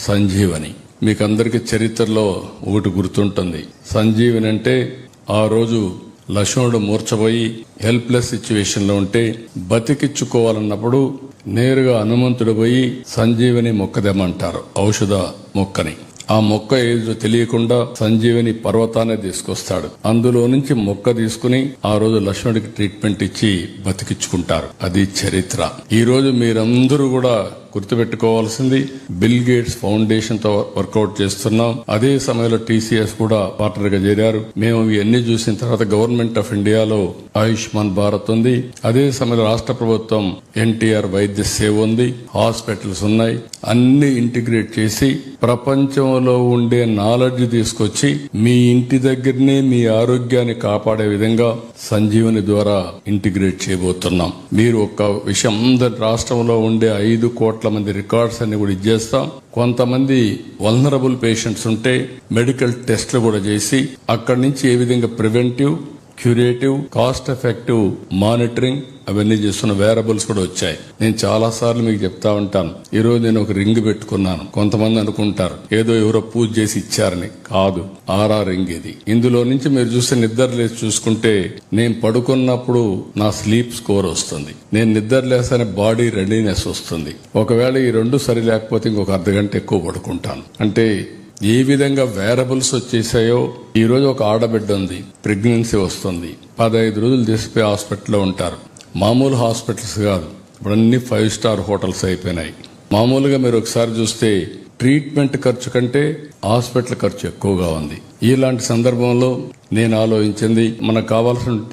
సంజీవని. మీకు అందరికీ చరిత్రలో ఒకటి గుర్తుంటుంది. సంజీవని అంటే ఆ రోజు లక్ష్మణుడు మూర్చబోయి హెల్ప్లెస్ సిచ్యువేషన్లో ఉంటే బతికిచ్చుకోవాలన్నప్పుడు నేరుగా హనుమంతుడు పోయి సంజీవని మొక్కదేమంటారు. ఔషధ మొక్కని. ఆ మొక్క ఏదో తెలియకుండా సంజీవని పర్వతాన్ని తీసుకొస్తాడు. అందులో నుంచి మొక్క తీసుకుని ఆ రోజు లక్ష్మణుడికి ట్రీట్మెంట్ ఇచ్చి బతికించుకుంటారు అది చరిత్ర. ఈ రోజు మీరందరూ కూడా గుర్తుపెట్టుకోవాల్సింది బిల్ గేట్స్ ఫౌండేషన్తో వర్కౌట్ చేస్తున్నాం. అదే సమయంలో టీసీఎస్ కూడా పార్ట్నర్గా చేరారు. మేము ఇవన్నీ చూసిన తర్వాత గవర్నమెంట్ ఆఫ్ ఇండియాలో ఆయుష్మాన్ భారత్ ఉంది. అదే సమయంలో రాష్ట్ర ప్రభుత్వం ఎన్టీఆర్ వైద్య సేవ ఉంది. హాస్పిటల్స్ ఉన్నాయి. అన్ని ఇంటిగ్రేట్ చేసి ప్రపంచంలో ఉండే నాలెడ్జ్ తీసుకొచ్చి మీ ఇంటి దగ్గరనే మీ ఆరోగ్యాన్ని కాపాడే విధంగా సంజీవని ద్వారా ఇంటిగ్రేట్ చేయబోతున్నాం. మీరు ఒక విషయం అందరి రాష్ట్రంలో ఉండే ఐదు కోట్ల మంది రికార్డ్స్ అన్ని కూడా ఇచ్చేస్తాం కొంతమంది వల్నరబుల్ పేషెంట్స్ ఉంటే మెడికల్ టెస్ట్లు కూడా చేసి అక్కడి నుంచి ఏ విధంగా preventive curative cost effective monitoring అవన్నీ చేస్తున్న వేరబుల్స్ కూడా వచ్చాయి. నేను చాలా సార్లు మీకు చెప్తా ఉంటాను. ఈ రోజు నేను ఒక రింగ్ పెట్టుకున్నాను. కొంతమంది అనుకుంటారు ఏదో ఎవరో పూజ చేసి ఇచ్చారని. కాదు ఆరా రింగ్ ఇది. ఇందులో నుంచి మీరు చూస్తే నిద్ర లేచి చూసుకుంటే నేను పడుకున్నప్పుడు నా స్లీప్ స్కోర్ వస్తుంది. నేను నిద్ర లేసానే బాడీ రెడీనెస్ వస్తుంది. ఒకవేళ ఈ రెండు సరి లేకపోతే ఇంకొక అర్ధ గంట ఎక్కువ పడుకుంటాను. అంటే ఏ విధంగా వేరబుల్స్ వచ్చేసాయో ఈ రోజు ఒక ఆడబిడ్డ ఉంది ప్రెగ్నెన్సీ వస్తుంది. పదహైదు రోజులు తీసిపోయి హాస్పిటల్లో ఉంటారు. మామూలు హాస్పిటల్స్ కాదు ఇప్పుడు అన్ని ఫైవ్ స్టార్ హోటల్స్ అయిపోయినాయి. మామూలుగా మీరు ఒకసారి చూస్తే ట్రీట్మెంట్ ఖర్చు కంటే హాస్పిటల్ ఖర్చు ఎక్కువగా ఉంది. ఇలాంటి సందర్భంలో నేను ఆలోచించింది మనకు కావాల్సిన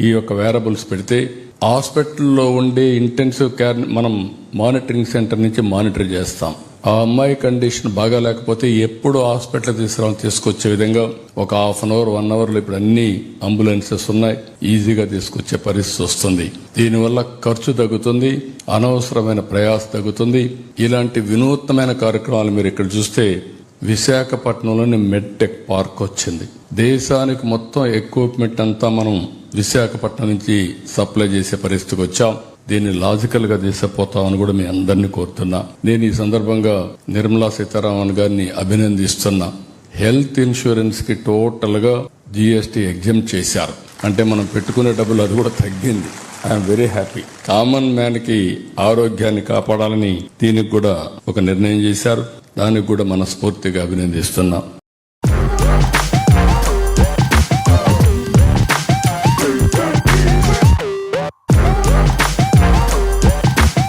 ఈ యొక్క వేరబుల్స్ పెడితే హాస్పిటల్లో ఉండే ఇంటెన్సివ్ కేర్ మనం మానిటరింగ్ సెంటర్ నుంచి మానిటర్ చేస్తాం. ఆ అమ్మాయి కండిషన్ బాగా లేకపోతే ఎప్పుడు హాస్పిటల్ తీసుకురా తీసుకొచ్చే విధంగా ఒక హాఫ్ అన్ అవర్ వన్ అవర్లో ఇప్పుడు అన్ని అంబులెన్సెస్ ఉన్నాయి. ఈజీగా తీసుకొచ్చే పరిస్థితి వస్తుంది. దీనివల్ల ఖర్చు తగ్గుతుంది అనవసరమైన ప్రయాస తగ్గుతుంది. ఇలాంటి వినూత్నమైన కార్యక్రమాలు మీరు ఇక్కడ చూస్తే విశాఖపట్నంలోని మెడ్టెక్ పార్క్ వచ్చింది. దేశానికి మొత్తం ఎక్విప్మెంట్ అంతా మనం విశాఖపట్నం నుంచి సప్లై చేసే పరిస్థితికి వచ్చాం. దీన్ని లాజికల్గా తీసుకుపోతామని కూడా మీ అందరినీ కోరుతున్నా. నేను ఈ సందర్భంగా నిర్మలా సీతారామన్ గారిని అభినందిస్తున్నా. హెల్త్ ఇన్సూరెన్స్కి టోటల్గా జీఎస్టీ ఎగ్జామ్ చేశారు. అంటే మనం పెట్టుకునే డబ్బులు అది కూడా తగ్గింది. ఐఎమ్ వెరీ హ్యాపీ కామన్ మ్యాన్కి ఆరోగ్యాన్ని కాపాడాలని దీనికి కూడా ఒక నిర్ణయం చేశారు. దానికి కూడా మనస్ఫూర్తిగా అభినందిస్తున్నాం.